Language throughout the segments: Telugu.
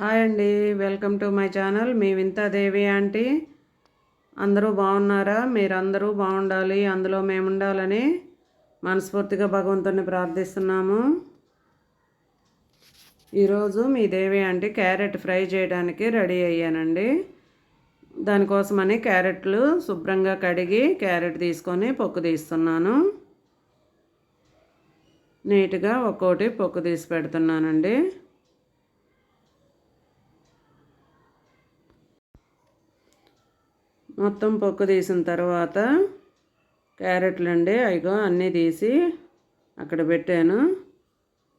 హాయ్ అండి వెల్కమ్ టు మై ఛానల్. మీ వింతాదేవి ఆంటీ. అందరూ బాగున్నారా? మీరందరూ బాగుండాలి అందులో మేము ఉండాలని మనస్ఫూర్తిగా భగవంతుని ప్రార్థిస్తున్నాము. ఈరోజు మీ దేవి ఆంటీ క్యారెట్ ఫ్రై చేయడానికి రెడీ అయ్యానండి. దానికోసమని క్యారెట్లు శుభ్రంగా కడిగి క్యారెట్ తీసుకొని పొక్కు తీస్తున్నాను. నీట్గా ఒక్కోటి పొక్కు తీసి పెడుతున్నానండి. మొత్తం పొక్కు తీసిన తర్వాత క్యారెట్లు అండి అయిగో అన్నీ తీసి అక్కడ పెట్టాను.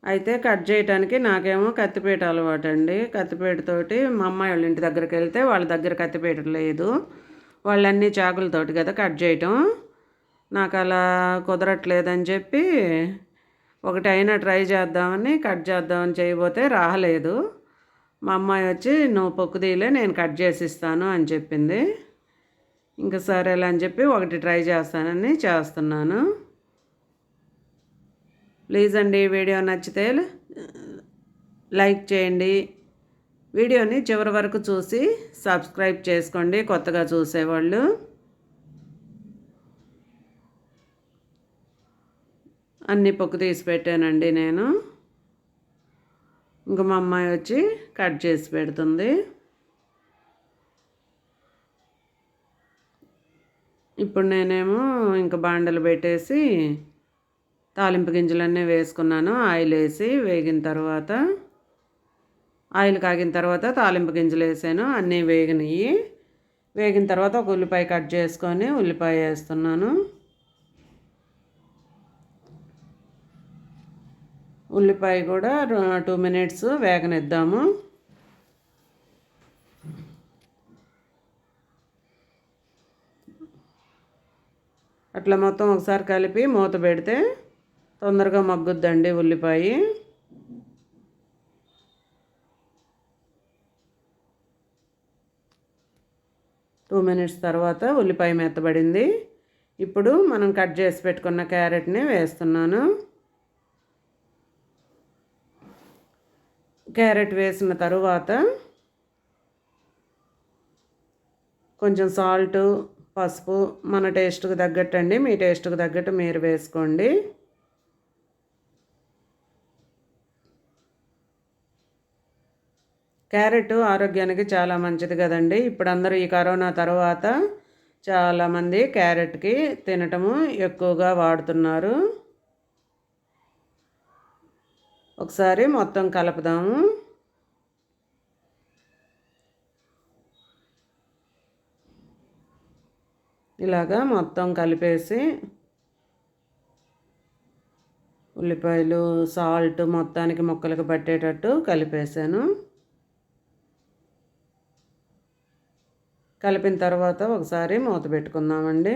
అయితే కట్ చేయడానికి నాకేమో కత్తిపీట అలవాటు అండి కత్తిపీటతోటి మా అమ్మాయి వాళ్ళ ఇంటి దగ్గరికి వెళ్తే వాళ్ళ దగ్గర కత్తిపీట లేదు. వాళ్ళన్నీ చాకులతోటి కదా కట్ చేయటం. నాకు అలా కుదరట్లేదని చెప్పి ఒకటి అయినా ట్రై చేద్దామని కట్ చేద్దామని చేయబోతే రాలేదు. మా అమ్మాయి వచ్చి నువ్వు పొక్కు తీయలే నేను కట్ చేసి ఇస్తాను అని చెప్పింది. ఇంకా సరేలే అని చెప్పి ఒకటి ట్రై చేస్తానని చేస్తున్నాను. ప్లీజ్ అండి వీడియో నచ్చితే లైక్ చేయండి. వీడియోని చివరి వరకు చూసి సబ్స్క్రైబ్ చేసుకోండి కొత్తగా చూసేవాళ్ళు. అన్ని పొక్కు తీసి పెట్టానండి నేను. ఇంకా మా అమ్మాయి వచ్చి కట్ చేసి పెడుతుంది. ఇప్పుడు నేనేమో ఇంకా బాండలు పెట్టేసి తాలింపు గింజలన్నీ వేసుకున్నాను. ఆయిల్ వేసి వేగిన తర్వాత ఆయిల్ కాగిన తర్వాత తాలింపు గింజలు వేసాను. అన్నీ వేగినాయి. వేగిన తర్వాత ఒక ఉల్లిపాయ కట్ చేసుకొని ఉల్లిపాయ వేస్తున్నాను. ఉల్లిపాయ కూడా టూ మినిట్స్ వేగనిద్దాము. అట్లా మొత్తం ఒకసారి కలిపి మూత పెడితే తొందరగా మగ్గుద్దండి ఉల్లిపాయ. టూ మినిట్స్ తర్వాత ఉల్లిపాయ మెత్తబడింది ఇప్పుడు మనం కట్ చేసి పెట్టుకున్న క్యారెట్ని వేస్తున్నాను. క్యారెట్ వేసిన తరువాత కొంచెం సాల్టు పసుపు మన టేస్ట్కి తగ్గట్టు అండి మీ టేస్ట్కి తగ్గట్టు మీరు వేసుకోండి. క్యారెట్ ఆరోగ్యానికి చాలా మంచిది కదండి. ఇప్పుడు అందరూ ఈ కరోనా తర్వాత చాలామంది క్యారెట్కి తినటము ఎక్కువగా వాడుతున్నారు. ఒకసారి మొత్తం కలుపుదాము. ఇలాగా మొత్తం కలిపేసి ఉల్లిపాయలు సాల్ట్ మొత్తానికి ముక్కలకు పట్టేటట్టు కలిపేసాను కలిపిన తర్వాత ఒకసారి మూత పెట్టుకుందామండి.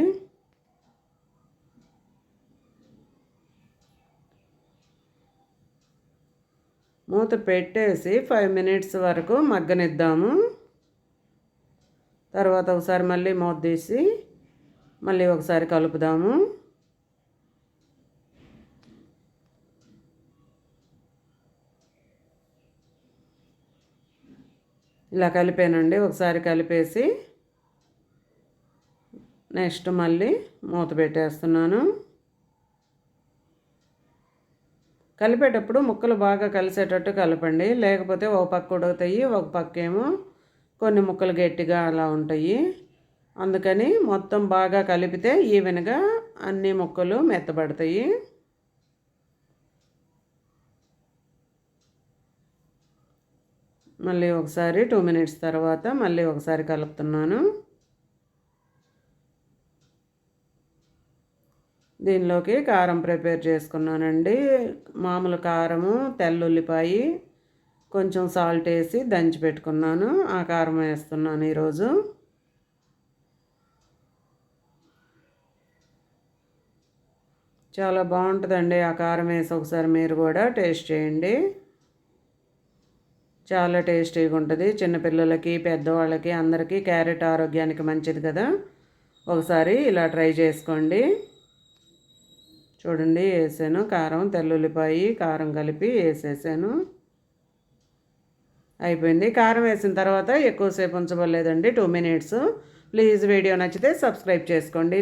మూత పెట్టేసి ఫైవ్ మినిట్స్ వరకు మగ్గనిద్దాము. తర్వాత ఒకసారి మళ్ళీ మూత తీసి మళ్ళీ ఒకసారి కలుపుదాము. ఇలా కలిపానండి ఒకసారి కలిపేసి నెక్స్ట్ మళ్ళీ మూత పెట్టేస్తున్నాను. కలిపేటప్పుడు ముక్కలు బాగా కలిసేటట్టు కలపండి లేకపోతే ఒక పక్క ఉడుకుతాయి ఒక పక్క ఏమో కొన్ని ముక్కలు గట్టిగా అలా ఉంటాయి. అందుకని మొత్తం బాగా కలిపితే ఈవెన్గా అన్ని ముక్కలు మెత్తబడతాయి. మళ్ళీ ఒకసారి టూ మినిట్స్ తర్వాత మళ్ళీ ఒకసారి కలుపుతున్నాను. దీనిలోకి కారం ప్రిపేర్ చేసుకున్నానండి. మామూలు కారము తెల్లుల్లిపాయి కొంచెం సాల్ట్ వేసి దంచి పెట్టుకున్నాను. ఆ కారం వేస్తున్నాను ఈరోజు. చాలా బాగుంటుందండి ఆ కారం వేసి ఒకసారి మీరు కూడా టేస్ట్ చేయండి. చాలా టేస్టీగా ఉంటుంది. చిన్నపిల్లలకి పెద్దవాళ్ళకి అందరికీ క్యారెట్ ఆరోగ్యానికి మంచిది కదా. ఒకసారి ఇలా ట్రై చేసుకోండి. చూడండి వేసాను. కారం తెల్లుల్లిపాయి కారం కలిపి వేసేసాను. అయిపోయింది. కారం వేసిన తర్వాత ఎక్కువసేపు ఉంచబడలేదండి. టూ మినిట్స్ ప్లీజ్ వీడియో నచ్చితే సబ్స్క్రైబ్ చేసుకోండి.